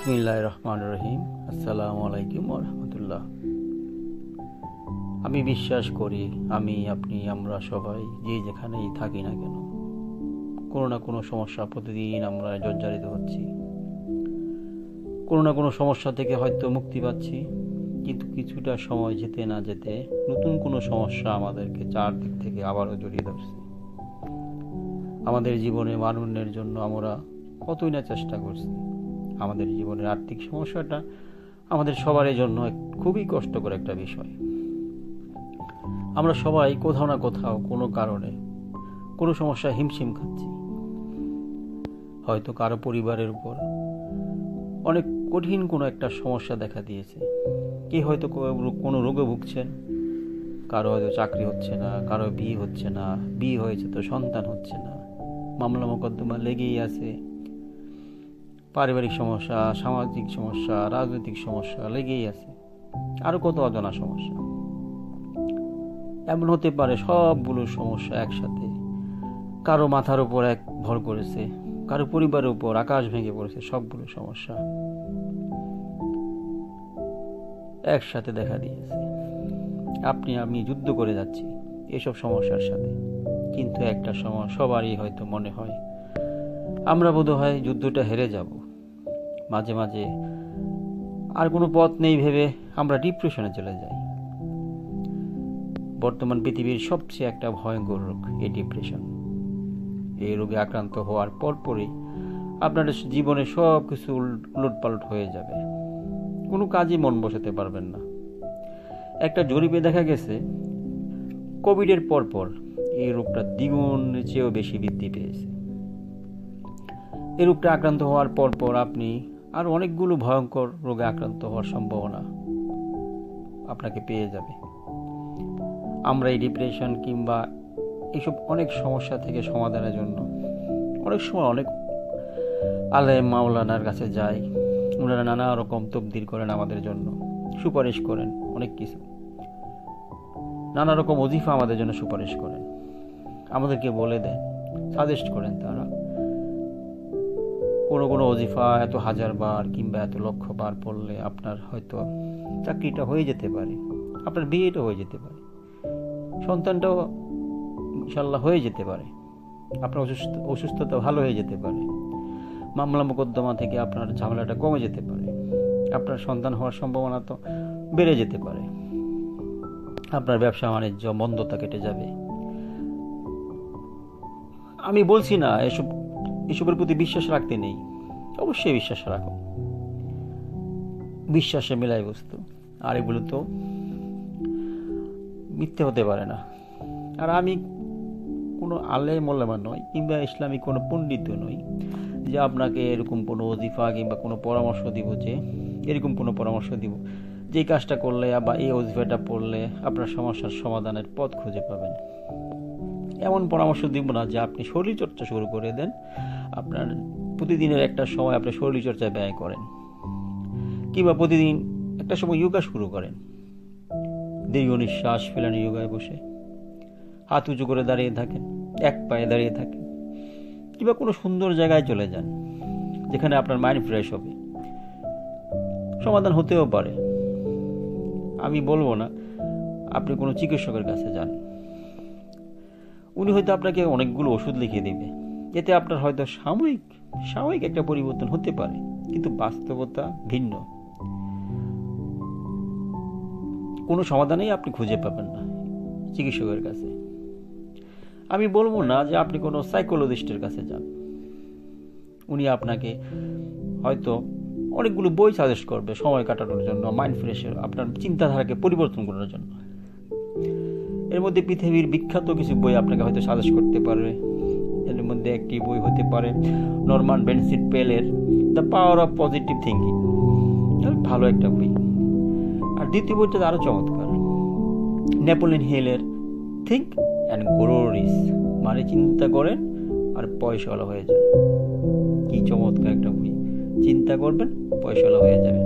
বিসমিল্লাহ রহমান রহিম আসসালামু আলাইকুম রহমতুল্লাহ আমি বিশ্বাস করি, আমি, আপনি, আমরা সবাই, যে যেখানেই থাকি না কেন, কোনো না কোনো সমস্যা প্রতিদিন আমরা জর্জরিত হচ্ছি। কোনো না কোনো সমস্যা থেকে হয়তো মুক্তি পাচ্ছি, কিন্তু কিছুটা সময় যেতে না যেতে নতুন কোনো সমস্যা আমাদেরকে চারদিক থেকে আবারও জড়িয়ে ধরছে। আমাদের জীবনে মাননের জন্য আমরা কতই না চেষ্টা করছি। আমাদের জীবনের আর্থিক সমস্যাটা আমাদের সবারই জন্য খুবই কষ্টকর একটা বিষয়। আমরা সবাই কোথাও না কোথাও কোনো কারণে কোনো সমস্যা হিমশিম খাচ্ছি। হয়তো কারও পরিবারের উপর অনেক কঠিন কোনো একটা সমস্যা দেখা দিয়েছে। কে হয়তো কোনো রোগে ভুগছেন, কারও হয়তো চাকরি হচ্ছে না, কারও বিয়ে হচ্ছে না, বিয়ে হয়েছে তো সন্তান হচ্ছে না, মামলা মোকদ্দমা লেগেই আছে। পারিবারিক সমস্যা, সামাজিক সমস্যা, রাজনৈতিক সমস্যা, লেগেই আছে। আরও কত অজানা সমস্যা? এমন হতে পারে সবগুলো সমস্যা একসাথে। কারও মাথার উপর এক ভর করেছে, কারও পরিবারের উপর আকাশ ভেঙে পড়েছে, সবগুলো সমস্যা একসাথে দেখা দিয়েছে। আপনি, আমি যুদ্ধ করে যাচ্ছি এসব সমস্যার সাথে। কিন্তু একটা সময় সবারই হয়তো মনে হয়, আমরা বোধ হয় যুদ্ধটা হেরে যাব। মাঝে মাঝে। আর কোনো পথ নেই ভেবে আমরা ডিপ্রেশনে চলে যাই। বর্তমান পৃথিবীর সবচেয়ে একটা ভয়ঙ্কর রোগ, এই ডিপ্রেশন এই রোগে আক্রান্ত হওয়ার পরপরই আপনার জীবনে সব কিছু উলটপালট হয়ে যাবে। কোনো কাজে মন বসাতে পারবেন না। একটা জরিপে দেখা গেছে, কোভিডের পরপর এই রোগটা দ্বিগুণের চেয়েও বেশি বৃদ্ধি পেয়েছে। এই রোগটা আক্রান্ত হওয়ার পরপর আপনি আর অনেকগুলো ভয়ঙ্কর রোগে আক্রান্ত হওয়ার সম্ভাবনা আপনাকে পেয়ে যাবে। আমরা এই ডিপ্রেশন কিংবা এইসব অনেক সমস্যা থেকে সমাধানের জন্য অনেক সময় অনেক আলেম মাওলানার কাছে যাই। ওনারা নানা রকম তবদির করেন আমাদের জন্য, সুপারিশ করেন অনেক কিছু। নানা রকম অজিফা আমাদের জন্য সুপারিশ করেন। আমাদেরকে বলে দেন সাজেস্ট করেন তারা। কোনো কোনো অজিফা এত হাজার বার কিংবা এত লক্ষ বার পড়লে আপনার হয়তো চাকরিটা হয়ে যেতে পারে, আপনার বিয়েটা হয়ে যেতে পারে, সন্তানটাও ইনশাল্লাহ হয়ে যেতে পারে, আপনার অসুস্থ, অসুস্থতা ভালো হয়ে যেতে পারে, মামলা মোকদ্দমা থেকে আপনার ঝামেলাটা কমে যেতে পারে, আপনার সন্তান হওয়ার সম্ভাবনা তো বেড়ে যেতে পারে, আপনার ব্যবসা বাণিজ্য মন্দতা কেটে যাবে। আমি বলছি না এসব এসবের প্রতি বিশ্বাস রাখতে নেই। অবশ্যই বিশ্বাস রাখো। বিশ্বাসে মেলায় বস্তু। আর এগুলো তো মিথ্যে হতে পারে না। আর আমি কোনো আলে মোল্লামা নই কিংবা ইসলামী কোনো পণ্ডিত নই যে আপনাকে এরকম কোনো অজিফা কিংবা কোনো পরামর্শ দিব যে, এরকম কোনো পরামর্শ দিব। যে কাজটা করলে বা এই অজিফাটা পড়লে আপনার সমস্যার সমাধানের পথ খুঁজে পাবেন। এমন পরামর্শ দিব না যে আপনি শরীরচর্চা শুরু করে দেন। আপনার প্রতিদিনের একটা সময় আপনি শরীরচর্চায় ব্যয় করেন। কিংবা প্রতিদিন একটা সময় যোগা শুরু করেন। দীর্ঘ নিঃশ্বাস ফেলানি যোগায় বসে। হাত উঁচু করে দাঁড়িয়ে থাকেন, এক পায়ে দাঁড়িয়ে থাকেন, কিংবা কোনো সুন্দর জায়গায় চলে যান, যেখানে আপনার মাইন্ড ফ্রেশ হবে। সমাধান হতেও পারে। আমি বলব না, আপনি কোনো চিকিৎসকের কাছে যান। উনি হয়তো আপনাকে অনেকগুলো ওষুধ লিখে দেবে। এতে আপনার হয়তো সাময়িক সাময়িক একটা পরিবর্তন হতে পারে, কিন্তু বাস্তবতা ভিন্ন। কোনো সমাধানেই আপনি খুঁজে পাবেন না চিকিৎসকের কাছে। আমি বলব না যে আপনি কোনো সাইকোলজিস্টের কাছে যান। উনি আপনাকে হয়তো অনেকগুলো বই সাজেস্ট করবে সময় কাটানোর জন্য, মাইন্ড ফ্রেশের, আপনার চিন্তাধারাকে পরিবর্তন করার জন্য। এর মধ্যে পৃথিবীর বিখ্যাত কিছু বই আপনাকে হয়তো সাজেস্ট করতে পারবে এর মধ্যে একটি বই হতে পারে নরমান বেনসিট পেলের the power of positive thinking ভালো একটা বই। আর দ্বিতীয় বইটা আরও চমৎকার। নেপোলিয়ন হিলের থিঙ্ক অ্যান্ড গ্রোরিস মানে চিন্তা করেন আর পয়সাওয়ালা হয়ে যান। কি চমৎকার একটা বই। চিন্তা করবেন, পয়সাওয়ালা হয়ে যাবেন।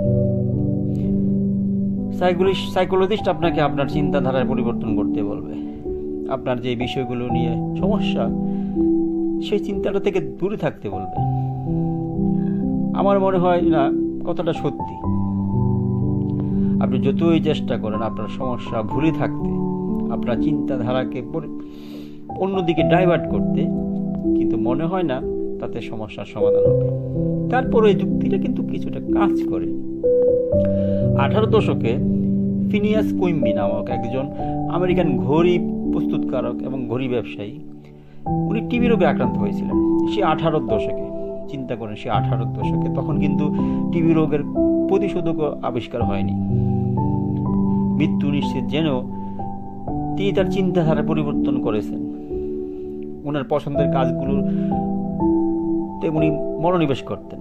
সাইকোলজিস্ট সাইকোলজিস্ট আপনাকে আপনার চিন্তাধারার পরিবর্তন করতে বলবে। আপনার যে বিষয়গুলো নিয়ে সমস্যা, সেই চিন্তাটা থেকে দূরে থাকতে বলবে। আমার মনে হয় না কথাটা সত্যি। আপনি যতই চেষ্টা করেন আপনার সমস্যা ভুলে থাকতে, আপনার চিন্তাধারাকে অন্যদিকে ডাইভার্ট করতে, কিন্তু মনে হয় না তাতে সমস্যার সমাধান হবে। তারপরে যুক্তিটা কিন্তু কিছুটা কাজ করে। আঠারো দশকে ফিনিয়াস কুইম্বি নামক একজন আমেরিকান ঘড়ি প্রস্তুতকারক এবং ঘড়ি ব্যবসায়ী, উনি টিবি রোগে আক্রান্ত হয়েছিলেন সে আঠারোর দশকে। চিন্তা করেন সে আঠারোর দশকে, তখন কিন্তু টিবি রোগের প্রতিষেধকও আবিষ্কার হয়নি। মৃত্যু নিশ্চিত জেনেও তিনি তার চিন্তাধারা পরিবর্তন করেছেন। ওনার পছন্দের কাজগুলোর তে উনি মনোনিবেশ করতেন।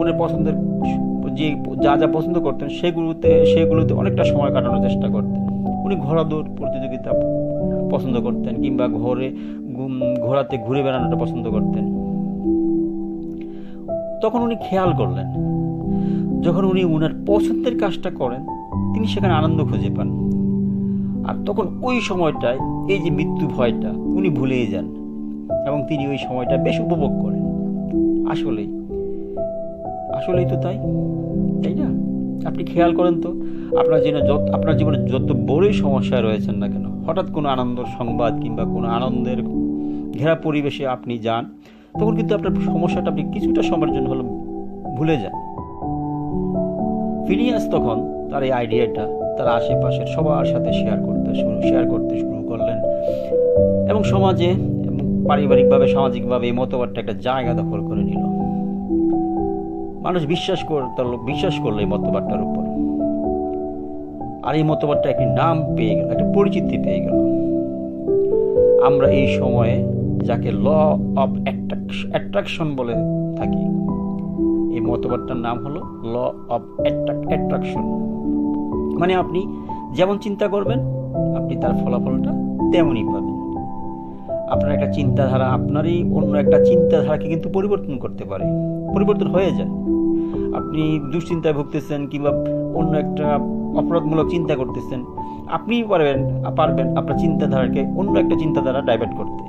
ওনার পছন্দের যে যা যা পছন্দ করতেন, সেগুলোতে সেগুলোতে অনেকটা সময় কাটানোর চেষ্টা করতেন। উনি ঘোড়াদৌড় প্রতিযোগিতা পছন্দ করতেন, কিংবা ঘরে ঘোড়াতে ঘুরে বেড়ানোটা পছন্দ করতেন। তখন উনি খেয়াল করলেন, যখন উনি উনার পছন্দের কাজটা করেন, তিনি সেখানে আনন্দ খুঁজে পান। আর তখন ওই সময়টায়, এই যে মৃত্যু ভয়টা, উনি ভুলেই যান, এবং তিনি ওই সময়টা বেশ উপভোগ করেন। আসলেই আসলেই তো তাই। আপনি খেয়াল করেন তো, আপনার জীবনে যত আপনার জীবনে যত বড়ই সমস্যায় রয়েছেন না কেন, হঠাৎ কোনো আনন্দের সংবাদ কিংবা কোনো আনন্দের ঘেরা পরিবেশে আপনি যান, তখন কিন্তু আপনার সমস্যাটা আপনি কিছুটা সময়ের জন্য হলো ভুলে যান। ফিলিয়াস তখন তার এই আইডিয়াটা তার আশেপাশের সবার সাথে শেয়ার করতে শুরু শেয়ার করতে শুরু করলেন এবং সমাজে পারিবারিকভাবে, সামাজিকভাবে এই মতবাদটা একটা জায়গা দখল করে নিল। মানুষ বিশ্বাস করতে বিশ্বাস করল এই মতবাদটার উপর। আর এই মতবাদটা একটি নাম পেয়ে গেল, একটা পরিচিতি পেয়ে গেল। আমরা এই সময়ে যাকে ল অফ অ্যাট্রাকশন বলে থাকি, এই মতবাদটার নাম হলো ল অফ অ্যাট্রাকশন মানে আপনি যেমন চিন্তা করবেন, আপনি তার ফলাফলটা তেমনই পাবেন। আপনার একটা চিন্তাধারা আপনারই অন্য একটা চিন্তাধারাকে কিন্তু পরিবর্তন করতে পারে, পরিবর্তন হয়ে যায়। আপনি দুশ্চিন্তায় ভুগতেছেন কিংবা অন্য একটা অপরাধমূলক চিন্তা করতেছেন আপনিই পারবেন পারবেন আপনার চিন্তাধারাকে অন্য একটা চিন্তাধারা ডাইভার্ট করতে।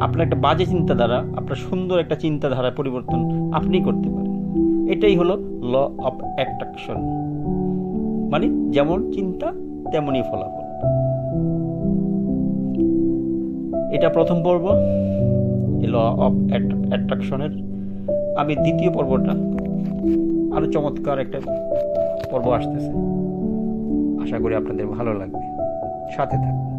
আপনার একটা বাজে চিন্তাধারা, আপনার সুন্দর একটা চিন্তাধারা পরিবর্তন আপনিই করতে পারেন। এটাই হলো ল অফ অ্যাট্রাকশন মানে যেমন চিন্তা, তেমনই ফলাফল। এটা প্রথম পর্ব ল অফ অ্যাট্রাকশনের আমি দ্বিতীয় পর্বটা আরও চমৎকার একটা পর্ব আসতেছে। আশা করি আপনাদের ভালো লাগবে। সাথে থাকুন।